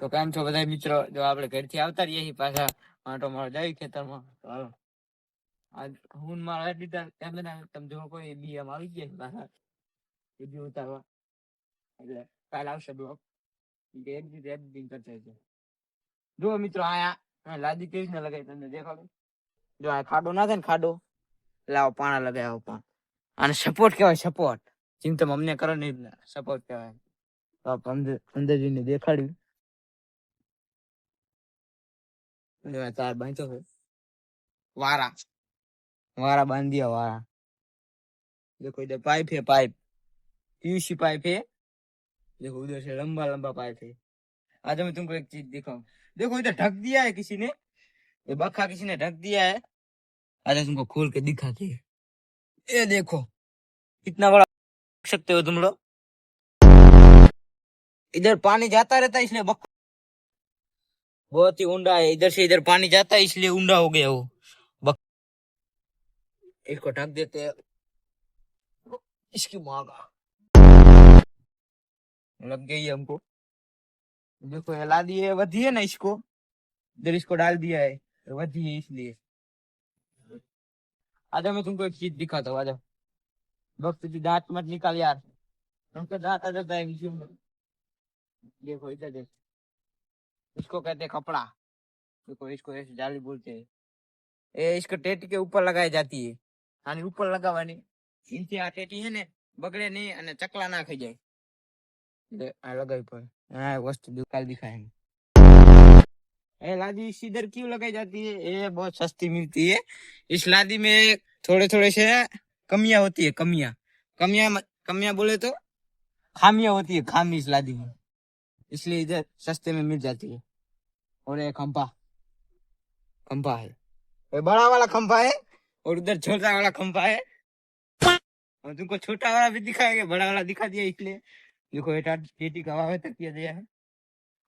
તો કેમ છો બધા મિત્રો? જો આપણે ઘરથી આવતા રહીએ પાછા માટો મારો જાય ખેતરમાં. તો આજ હું મારા દીધા ને તમે જો કોઈ બી એમ આવી ગયા પાછા. બીજું ઉતારવા. એટલે કાલ આવશે બ્લોક એક દી એડિટિંગ કરતા છે જુઓ મિત્રો આયા લાદી કેવી રીતના લગાવી તમને દેખાડું? જો આ ખાડો ના થાય ને ખાડો, લાવો પાણા લગાવ્યો પણ. આને સપોર્ટ કહેવાય સપોર્ટ ચિંતા અમને કરો નહીં સપોર્ટ કહેવાય. તો અંદર જીને દેખાડ્યું. જો આ તાર બાંધ્યો છે વારા वारा बांध दिया वारा देखो इधर पाइप है पाइप पीयूसी पाइप है देखो उधर से लंबा लंबा पाइप है आज मैं तुमको एक चीज दिखाऊं देखो इधर ढक दिया है किसी ने ये बखा किसी ने ढक दिया है आज तुमको खोल के दिखाते हैं ये देखो कितना बड़ा देख सकते हो तुम लोग इधर पानी जाता रहता है इसलिए बख बहुत ही ऊंडा है, इधर से इधर पानी जाता है, इसलिए ऊंडा हो गया वो। इसको ढक देते हैं। इसकी माँ का लग गई है हमको। देखो, हिला दिए वधी है ना इसको। इधर इसको डाल दिया है, वधी है इसलिए। आजा, मैं तुमको एक चीज़ दिखाता हूँ, आजा। वक्त दांत मत निकाल यार। तुमको दांत आ जाता है देखो, इधर देख। इसको कहते हैं कपड़ा देखो इसको ऐसे जाली बोलते हैं ये इसको टेट के ऊपर लगाई जाती है આની ઉપર લગાવવાની એનથી આ ટેટી છે ને બગડે નહીં અને ચકલા ના ખાઈ જાય એટલે આ લગાવી પડે હા વસ્તુ दुकान दिखाए ये लादी इधर क्यों लगाई जाती है ये बहुत सस्ती मिलती है इस लादी में थोड़े थोड़े से कमियां होती है कमियां कमियां कमियां बोले तो खामियां होती है खामी इस लादी में इसलिए इधर सस्ते में मिल जाती है और ये खंपा खंपा है ये बड़ा वाला खंपा है और उधर छोटा वाला खंभा है और तुमको छोटा वाला भी दिखाएंगे बड़ा वाला दिखा दिया इसलिए देखो बेटा टेटी का वावेतर किया गया है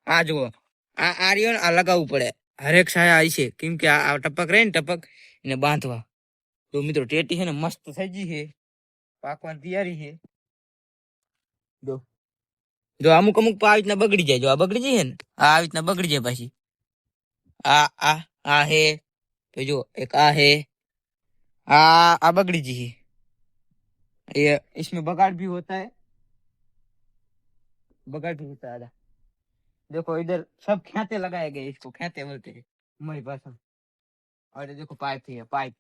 આ જુઓ આ આ રહ્યો ને આ લગાવવું પડે હરેક સાયા આવી છે કેમ કે આ આ ટપક રહે ને ટપક એને બાંધવા તો મિત્રો ટેટી છે ને મસ્ત થઈ ગઈ છે પાકવાની તૈયારી છે જો જો અમુક અમુક આ રીતના બગડી જાય જો આ બગડી જાય ને આ આવી રીતના બગડી જાય પાછી આ આ આ હે તો જો એક આ હે आ आ बगड़ी जी ये इसमें बगाड़ भी होता है बगाड़ भी होता है आधा देखो इधर सब खेते लगाए गए इसको खेते बोलते हैं हमारी भाषा में। और ये देखो पाइप ही है पाइप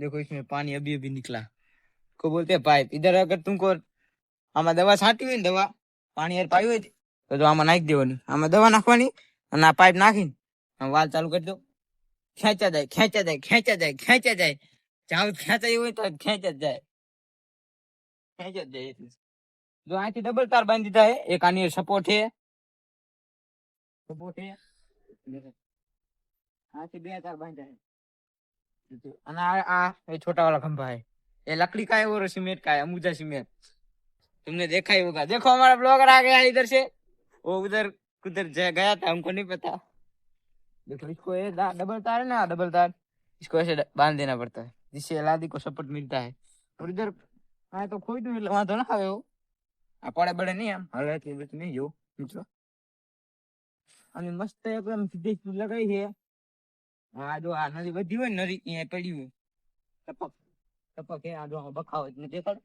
देखो इसमें पानी अभी अभी निकला को बोलते हैं पाइप इधर अगर तुमको આમાં દવા છાંટી હોય ને દવા પાણી યાર પાયું હોય તો આમાં નાખી દેવાની. આમાં દવા નાખવાની અને આ પાઇપ નાખીને વાલ ચાલુ કરી દો. ખેંચા જાય ખેંચા જાય ખેંચા જાય ખેંચા જાય. જાવ ખેંચાઈ હોય તો ખેંચા જાય. ખેંચા જાય જો અહીંથી ડબલ તાર બાંધી દીધા હે, એક આની સપોર્ટ હે સપોર્ટ હે આથી બે તાર બાંધ્યા હે. અને આ આ છોટા વાળા ખંભા હે. એ લકડી કાય ઓરો સિમેન્ટ કાય અમુજા સિમેન્ટ. तुमने देखा ही होगा देखो हमारा ब्लॉगर आ गया इधर से वो उधर उधर जा- गया था हमको नहीं पता देखो इसको ये दा- डबल तार है ना डबल तार इसको ऐसे ड- बांध देना पड़ता है जिससे लादी को सपोर्ट मिलता है और इधर आए तो खोई दूं वहां तो ना आवे हो આ પડે બડે નહીં આમ હલે કે બસ નહીં જો મિત્રો અને મસ્ત એકદમ સીધી સીધી લગાઈ છે આ જો આ નદી વધી હોય ને નદી અહીંયા પડી હોય ટપક ટપક હે આ જો આમાં બખા હોય ને દેખાડ આ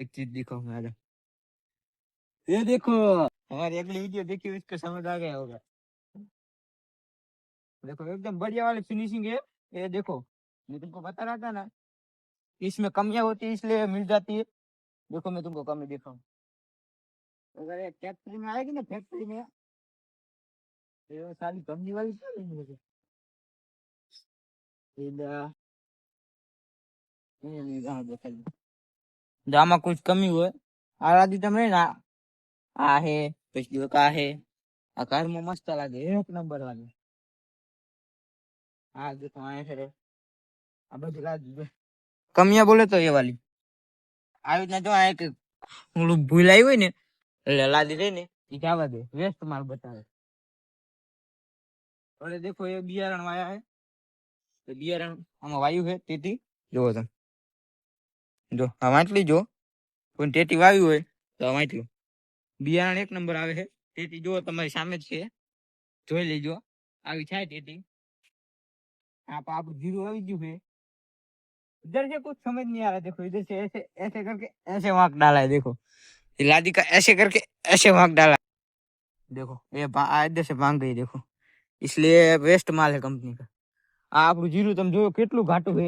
एक चीज़ दिखाओ मैं आजा ये देखो। हमारी अगली वीडियो देखी उसको समझ आ गया होगा। देखो एकदम बढ़िया वाली फिनिशिंग है। ये देखो मैं तुमको बता रहा था ना इसमें कमियाँ होती है इसलिए मिल जाती है। देखो मैं तुमको कमी दिखाऊँ। अगर ये फैक्ट्री में आएगी ना फैक्ट्री में तो ये सारी कमी वाली क्या मुझे? नहीं नहीं हाँ देखा જો આમાં કુછ કમી હોય આ રાધી તમે ને આ હે પછી એક આ હે આ કારમાં મસ્ત લાગે એક નંબર લાગે હા દેખો અહીંયા છે રે. આ બધી લાદી જો. કમિયા બોલે તો એ વાલી આવી રીતના જો આ એક ઓલું ભૂલાઈ હોય ને એટલે લાદી રહી ને એ જવા દે વેસ્ટ માલ બતાવે અરે દેખો એ બિયારણ વાયા હે તો બિયારણ આમાં વાયુ છે તેથી જોવો તમે જો આ વાંચલી જો કોઈ ટેટી વાવ્યું હોય તો આ વાંચલું બિયારણ એક નંબર આવે છે ટેટી જો તમારી સામે જ છે જોઈ લેજો આવી થાય ટેટી आप आप जीरो આવી ગયું है इधर से कुछ समझ नहीं आ रहा देखो इधर से ऐसे ऐसे करके ऐसे वांक डाला है देखो ये लादी का ऐसे करके ऐसे वांक डाला देखो ये भा- आ इधर से भांग गई देखो इसलिए वेस्ट माल है कंपनी का આ આપણું જીરું તમે જોયો કેટલું ઘાટું છે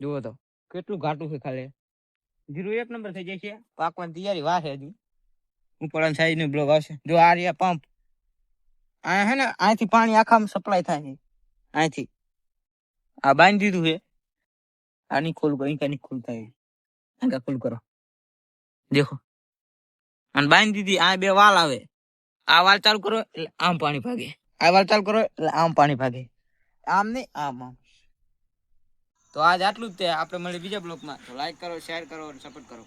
જુઓ તો કેટલું ઘાટું છે ખાલી? જીરું એક નંબર થઈ જાય છે. પાકવાની તૈયારી વાર છે હજી. ઉપર સાઈડનું બ્લોક આવશે. જો આ રહ્યા પંપ આ હે ને અહીંથી પાણી આખામાં સપ્લાય થાય છે. અહીંથી આ બાંધી દીધું છે. આ નહીં ખોલ કરો અહીં નહીં થાય અહીંયા ખોલ કરો. દેખો. અને બાંધી દીધી આ બે વાલ આવે. આ વાલ ચાલુ કરો એટલે આમ પાણી ભાગે. આ વાલ ચાલુ કરો એટલે આમ પાણી ભાગે. આમ નહીં આમ આમ. તો આજ આટલું જ તે. આપણે મળી બીજા બ્લોકમાં તો લાઈક કરો શેર કરો અને સપોર્ટ કરો.